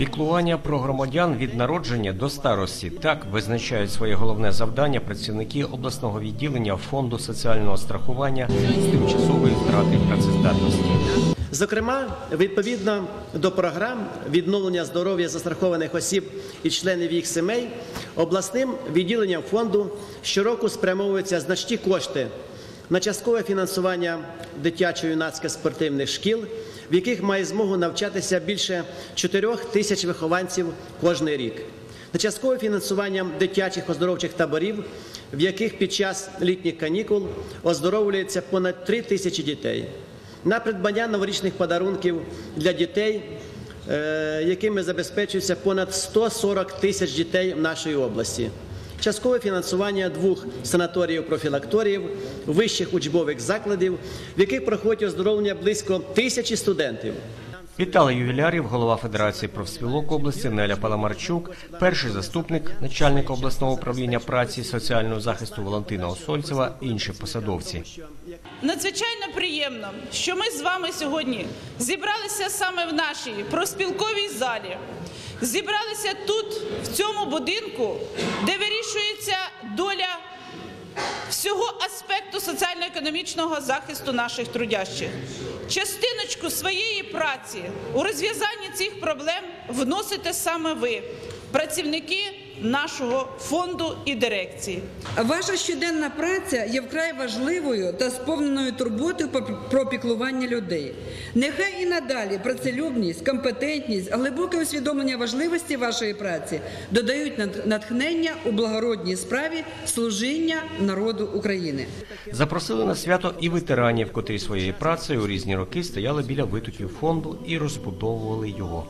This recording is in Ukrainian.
Піклування про громадян від народження до старості так визначають своє головне завдання працівники обласного відділення фонду соціального страхування з тимчасової втрати працездатності. Зокрема, відповідно до програм відновлення здоров'я застрахованих осіб і членів їх сімей, обласним відділенням фонду щороку спрямовуються значні кошти на часткове фінансування дитячо-юнацьких спортивних шкіл, в яких має змогу навчатися більше 4 тисяч вихованців кожний рік. На часткове фінансування дитячих оздоровчих таборів, в яких під час літніх канікул оздоровлюється понад 3 тисячі дітей на придбання новорічних подарунків для дітей, е, якими забезпечується понад 140 тисяч дітей в нашій області. Часткове фінансування двох санаторіїв-профілакторіїв, вищих учбових закладів, в яких проходять оздоровлення близько тисячі студентів. Вітали ювілярів, голова Федерації профспілок області Неля Паламарчук, перший заступник начальника обласного управління праці і соціального захисту Валентина Осольцева, інші посадовці. Надзвичайно приємно, що ми з вами сьогодні зібралися саме в нашій проспілковій залі. Зібралися тут, в цьому будинку, де вирішується доля всього аспекту соціально-економічного захисту наших трудящих. Частиночку своєї праці у розв'язанні цих проблем вносите саме ви, працівники нашого фонду і дирекції. Ваша щоденна праця є вкрай важливою та сповненою турботою про піклування людей. Нехай і надалі працелюбність, компетентність, глибоке усвідомлення важливості вашої праці додають натхнення у благородній справі служіння народу України. Запросили на свято і ветеранів, котрі своєю працею у різні роки стояли біля витоків фонду і розбудовували його.